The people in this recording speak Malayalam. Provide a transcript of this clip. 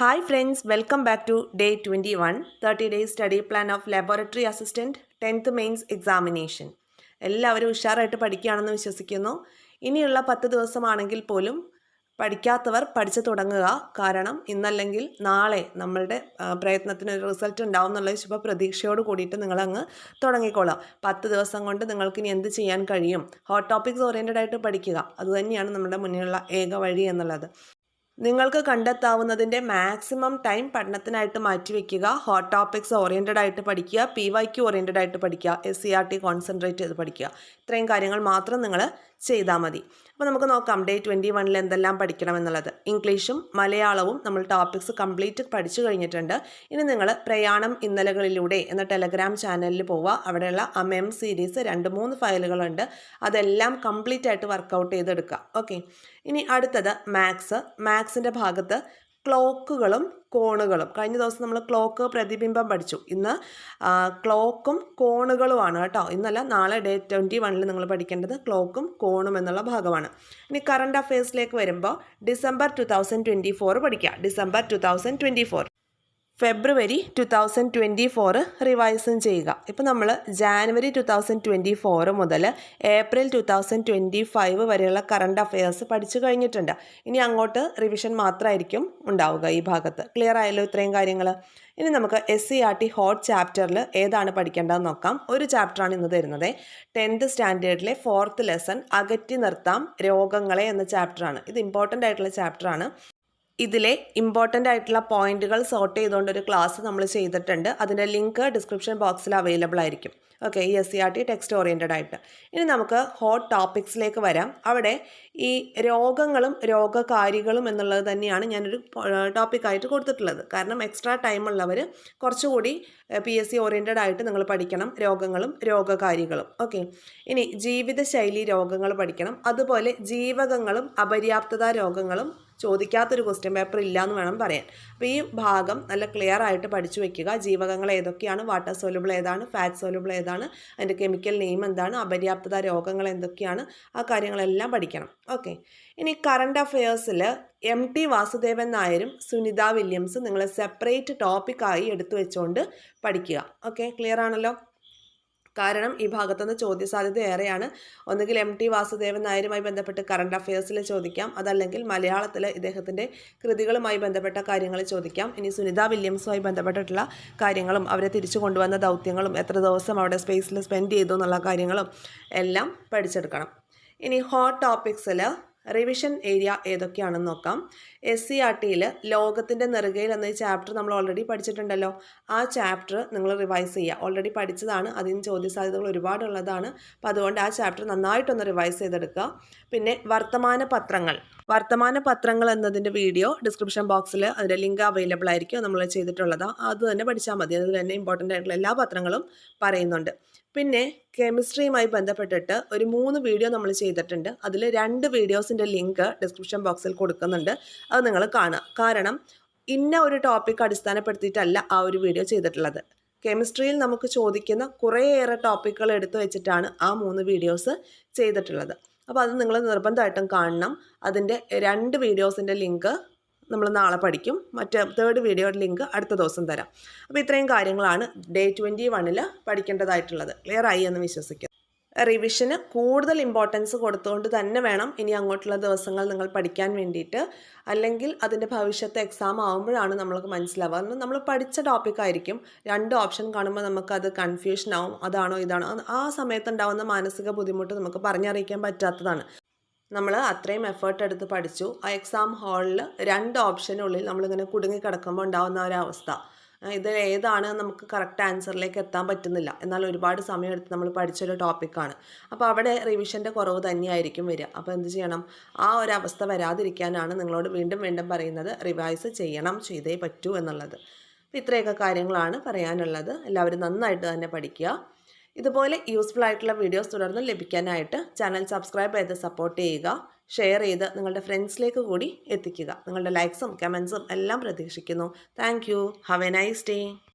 Hi friends welcome back to day twenty one thirty days study plan of laboratory assistant tenth mains examination എല്ലാവരും ഉഷാറായിട്ട് പഠിക്കുകയാണെന്ന് വിശ്വസിക്കുന്നു. ഇനിയുള്ള പത്ത് ദിവസമാണെങ്കിൽ പോലും പഠിക്കാത്തവർ പഠിച്ചു തുടങ്ങുക. കാരണം ഇന്നല്ലെങ്കിൽ നാളെ നമ്മളുടെ പ്രയത്നത്തിന് ഒരു റിസൾട്ട് ഉണ്ടാവും എന്നുള്ള ശുഭപ്രതീക്ഷയോട് കൂടിയിട്ട് നിങ്ങളങ്ങ് തുടങ്ങിക്കോളാം. പത്ത് ദിവസം കൊണ്ട് നിങ്ങൾക്ക് ഇനി എന്ത് ചെയ്യാൻ കഴിയും? ഹോട്ട് ടോപ്പിക്സ് ഓറിയന്റഡ് ആയിട്ട് പഠിക്കുക. അതുതന്നെയാണ് നമ്മുടെ മുന്നിലുള്ള ഏക വഴി എന്നുള്ളത്. നിങ്ങൾക്ക് കണ്ടെത്താവുന്നതിന്റെ മാക്സിമം ടൈം പഠനത്തിനായിട്ട് മാറ്റിവെക്കുക ഹോട്ട് ടോപ്പിക്സ് ഓറിയന്റഡ് ആയിട്ട് പഠിക്കുക. പി വൈ ക്യു ഓറിയന്റഡ് ആയിട്ട് പഠിക്കുക. S C R T concentrate ചെയ്ത് പഠിക്കുക. ഇത്രയും കാര്യങ്ങൾ മാത്രം നിങ്ങൾ ചെയ്താൽ മതി. അപ്പോൾ നമുക്ക് നോക്കാം. ഡേ ട്വന്റി വണ്ണിൽ എന്തെല്ലാം പഠിക്കണം എന്നുള്ളത്. ഇംഗ്ലീഷും മലയാളവും നമ്മൾ ടോപ്പിക്സ് കംപ്ലീറ്റ് പഠിച്ചു കഴിഞ്ഞിട്ടുണ്ട്. ഇനി നിങ്ങൾ പ്രയാണം ഇന്നലകളിലൂടെ എന്ന ടെലഗ്രാം ചാനലിൽ പോവുക. അവിടെയുള്ള മെം സീരീസ് രണ്ട് മൂന്ന് ഫയലുകളുണ്ട് അതെല്ലാം കംപ്ലീറ്റ് ആയിട്ട് വർക്കൗട്ട് ചെയ്തെടുക്കുക. ഓക്കെ ഇനി അടുത്തത് മാത്സ് മാത്സ് മാത്സിന്റെ ഭാഗത്ത് ക്ലോക്കുകളും കോണുകളും. കഴിഞ്ഞ ദിവസം നമ്മൾ ക്ലോക്ക് പ്രതിബിംബം പഠിച്ചു. ഇന്ന് ക്ലോക്കും കോണുകളുമാണ് കേട്ടോ. ഇന്നല്ല നാളെ ഡേ ട്വന്റി വണ്ണിൽ നിങ്ങൾ പഠിക്കേണ്ടത് ക്ലോക്കും കോണും എന്നുള്ള ഭാഗമാണ്. ഇനി കറണ്ട് അഫയേഴ്സിലേക്ക് വരുമ്പോൾ December two thousand twenty four പഠിക്കുക December two thousand twenty four February two thousand twenty four റിവൈസും ചെയ്യുക. ഇപ്പോൾ നമ്മൾ January two thousand twenty four മുതൽ April two thousand twenty five വരെയുള്ള കറണ്ട് അഫയേഴ്സ് പഠിച്ചു കഴിഞ്ഞിട്ടുണ്ട്. ഇനി അങ്ങോട്ട് റിവിഷൻ മാത്രമായിരിക്കും ഉണ്ടാവുക ഈ ഭാഗത്ത്. ക്ലിയർ ആയല്ലോ ഇത്രയും കാര്യങ്ങൾ? ഇനി നമുക്ക് S C R T hot ചാപ്റ്ററിൽ ഏതാണ് പഠിക്കേണ്ടതെന്ന് നോക്കാം. ഒരു ചാപ്റ്ററാണ് ഇന്ന് തരുന്നത്. ടെൻത്ത് സ്റ്റാൻഡേർഡിലെ ഫോർത്ത് ലെസൺ അകറ്റി നിർത്താം രോഗങ്ങളെ എന്ന ചാപ്റ്ററാണ് ഇത് ഇമ്പോർട്ടന്റ് ആയിട്ടുള്ള ചാപ്റ്ററാണ് ഇതിലെ ഇമ്പോർട്ടന്റ് ആയിട്ടുള്ള പോയിന്റുകൾ സോർട്ട് ചെയ്തുകൊണ്ട് ഒരു ക്ലാസ് നമ്മൾ ചെയ്തിട്ടുണ്ട്. അതിന്റെ ലിങ്ക് ഡിസ്ക്രിപ്ഷൻ ബോക്സിൽ അവൈലബിൾ ആയിരിക്കും. ഓക്കെ ഈ S C R T text oriented ആയിട്ട്. ഇനി നമുക്ക് ഹോട്ട് ടോപ്പിക്സിലേക്ക് വരാം. അവിടെ ഈ രോഗങ്ങളും രോഗകാരികളും എന്നുള്ളത് തന്നെയാണ് ഞാനൊരു ടോപ്പിക്കായിട്ട് കൊടുത്തിട്ടുള്ളത്. കാരണം എക്സ്ട്രാ ടൈം ഉള്ളവർ കുറച്ചുകൂടി പി എസ് സി ഓറിയന്റഡ് ആയിട്ട് നിങ്ങൾ പഠിക്കണം രോഗങ്ങളും രോഗകാരികളും. ഓക്കെ ഇനി ജീവിതശൈലി രോഗങ്ങൾ പഠിക്കണം. അതുപോലെ ജീവകങ്ങളും അപര്യാപ്തത രോഗങ്ങളും ചോദിക്കാത്തൊരു ക്വസ്റ്റ്യൻ പേപ്പർ ഇല്ല എന്ന് വേണം പറയാൻ. അപ്പോൾ ഈ ഭാഗം നല്ല ക്ലിയർ ആയിട്ട് പഠിച്ചു വെക്കുക. ജീവകങ്ങൾ ഏതൊക്കെയാണ്? വാട്ടർ സോലുബിൾ ഏതാണ്? ഫാറ്റ് സോലുബിൾ ഏതാണ്? അതിന്റെ കെമിക്കൽ നെയിം എന്താണ്? അപര്യാപ്തത രോഗങ്ങൾ എന്തൊക്കെയാണ്? ആ കാര്യങ്ങളെല്ലാം പഠിക്കണം. ഓക്കെ ഇനി കറണ്ട് അഫയേഴ്സിൽ എം ടി വാസുദേവൻ നായരും സുനിത വില്യംസും നിങ്ങൾ സെപ്പറേറ്റ് ടോപ്പിക്കായി എടുത്തു വെച്ചുകൊണ്ട് പഠിക്കുക. ഓക്കെ ക്ലിയർ ആണല്ലോ? കാരണം ഈ ഭാഗത്തുനിന്ന് ചോദ്യസാധ്യത ഏറെയാണ്. ഒന്നുകിൽ എം ടി വാസുദേവൻ നായരുമായി ബന്ധപ്പെട്ട് കറണ്ട് അഫയേഴ്സിൽ ചോദിക്കാം. അതല്ലെങ്കിൽ മലയാളത്തിൽ ഇദ്ദേഹത്തിന്റെ കൃതികളുമായി ബന്ധപ്പെട്ട കാര്യങ്ങൾ ചോദിക്കാം. ഇനി സുനിത വില്യംസുമായി ബന്ധപ്പെട്ടിട്ടുള്ള കാര്യങ്ങളും അവരെ തിരിച്ചു കൊണ്ടുവന്ന ദൗത്യങ്ങളും എത്ര ദിവസം അവിടെ സ്പേസിൽ സ്പെൻഡ് ചെയ്തു എന്നുള്ള കാര്യങ്ങളും എല്ലാം പഠിച്ചെടുക്കണം. ഇനി ഹോട്ട് ടോപ്പിക്സിൽ റിവിഷൻ ഏരിയ ഏതൊക്കെയാണെന്ന് നോക്കാം. എസ് സി ആർ ടിയിൽ ലോകത്തിന്റെ നെറുകയിൽ എന്ന ചാപ്റ്റർ നമ്മൾ ഓൾറെഡി പഠിച്ചിട്ടുണ്ടല്ലോ. ആ ചാപ്റ്റർ നിങ്ങൾ റിവൈസ് ചെയ്യുക. ഓൾറെഡി പഠിച്ചതാണ്. അതിന് ചോദ്യസാധ്യതകൾ ഒരുപാടുള്ളതാണ്. അപ്പോൾ അതുകൊണ്ട് ആ ചാപ്റ്റർ നന്നായിട്ടൊന്ന് റിവൈസ് ചെയ്തെടുക്കുക. പിന്നെ വർത്തമാന പത്രങ്ങൾ. വർത്തമാന പത്രങ്ങൾ എന്നതിന്റെ വീഡിയോ ഡിസ്ക്രിപ്ഷൻ ബോക്സിൽ അതിന്റെ ലിങ്ക് അവൈലബിൾ ആയിരിക്കും. നമ്മൾ ചെയ്തിട്ടുള്ളത്. അത് തന്നെ പഠിച്ചാൽ മതി. അതിൽ തന്നെ ഇമ്പോർട്ടന്റ് ആയിട്ടുള്ള എല്ലാ പത്രങ്ങളും പറയുന്നുണ്ട്. പിന്നെ കെമിസ്ട്രിയുമായി ബന്ധപ്പെട്ടിട്ട് ഒരു മൂന്ന് വീഡിയോ നമ്മൾ ചെയ്തിട്ടുണ്ട്. അതിൽ രണ്ട് വീഡിയോസിന്റെ ലിങ്ക് ഡിസ്ക്രിപ്ഷൻ ബോക്സിൽ കൊടുക്കുന്നുണ്ട്. അത് നിങ്ങൾ കാണുക കാരണം ഇന്ന ഒരു ടോപ്പിക് അടിസ്ഥാനപ്പെടുത്തിയിട്ടല്ല ആ ഒരു വീഡിയോ ചെയ്തിട്ടുള്ളത്. കെമിസ്ട്രിയിൽ നമുക്ക് ചോദിക്കുന്ന കുറേയേറെ ടോപ്പിക്കുകൾ എടുത്തു വെച്ചിട്ടാണ് ആ മൂന്ന് വീഡിയോസ് ചെയ്തിട്ടുള്ളത്. അപ്പോൾ അത് നിങ്ങൾ നിർബന്ധമായിട്ടും കാണണം. അതിന്റെ രണ്ട് വീഡിയോസിന്റെ ലിങ്ക് നമ്മൾ നാളെ പഠിക്കും. മറ്റേ തേർഡ് വീഡിയോയുടെ ലിങ്ക് അടുത്ത ദിവസം തരാം. അപ്പോൾ ഇത്രയും കാര്യങ്ങളാണ് ഡേ ട്വന്റി വണ്ണിൽ പഠിക്കേണ്ടതായിട്ടുള്ളത്. ക്ലിയർ ആയി എന്ന് വിശ്വസിക്കുന്നു. റിവിഷന് കൂടുതൽ ഇമ്പോർട്ടൻസ് കൊടുത്തുകൊണ്ട് തന്നെ വേണം ഇനി അങ്ങോട്ടുള്ള ദിവസങ്ങൾ നിങ്ങൾ പഠിക്കാൻ വേണ്ടിയിട്ട്. അല്ലെങ്കിൽ അതിന്റെ ഭവിഷ്യത്ത് എക്സാം ആകുമ്പോഴാണ് നമ്മൾക്ക് മനസ്സിലാവുക. കാരണം നമ്മൾ പഠിച്ച ടോപ്പിക് ആയിരിക്കും. രണ്ട് ഓപ്ഷൻ കാണുമ്പോൾ നമുക്കത് കൺഫ്യൂഷൻ ആവും. അതാണോ ഇതാണോ? ആ സമയത്ത് ഉണ്ടാകുന്ന മാനസിക ബുദ്ധിമുട്ട് നമുക്ക് പറഞ്ഞറിയിക്കാൻ പറ്റാത്തതാണ്. നമ്മൾ അത്രയും എഫേർട്ട് എടുത്ത് പഠിച്ചു. ആ എക്സാം ഹാളിൽ രണ്ട് ഓപ്ഷനുള്ളിൽ നമ്മളിങ്ങനെ കുടുങ്ങി കിടക്കുമ്പോൾ ഉണ്ടാകുന്ന ഒരവസ്ഥ ഇതിൽ ഏതാണ് നമുക്ക് കറക്റ്റ് ആൻസറിലേക്ക് എത്താൻ പറ്റുന്നില്ല. എന്നാൽ ഒരുപാട് സമയമെടുത്ത് നമ്മൾ പഠിച്ചൊരു ടോപ്പിക്കാണ് അപ്പോൾ അവിടെ റിവിഷന്റെ കുറവ് തന്നെയായിരിക്കും വരിക. അപ്പോൾ എന്ത് ചെയ്യണം? ആ ഒരു അവസ്ഥ വരാതിരിക്കാനാണ് നിങ്ങളോട് വീണ്ടും വീണ്ടും പറയുന്നത്. റിവൈസ് ചെയ്യണം ചെയ്തേ പറ്റൂ എന്നുള്ളത്. അപ്പോൾ ഇത്രയൊക്കെ കാര്യങ്ങളാണ് പറയാനുള്ളത്. എല്ലാവരും നന്നായിട്ട് തന്നെ പഠിക്കുക. ഇതുപോലെ യൂസ്ഫുൾ ആയിട്ടുള്ള വീഡിയോസ് തുടർന്ന് ലഭിക്കാനായിട്ട് ചാനൽ സബ്സ്ക്രൈബ് ചെയ്ത് സപ്പോർട്ട് ചെയ്യുക ഷെയർ ചെയ്ത് നിങ്ങളുടെ ഫ്രണ്ട്സിലേക്ക് കൂടി എത്തിക്കുക. നിങ്ങളുടെ ലൈക്സും കമൻസും എല്ലാം പ്രതീക്ഷിക്കുന്നു. Thank you have a nice day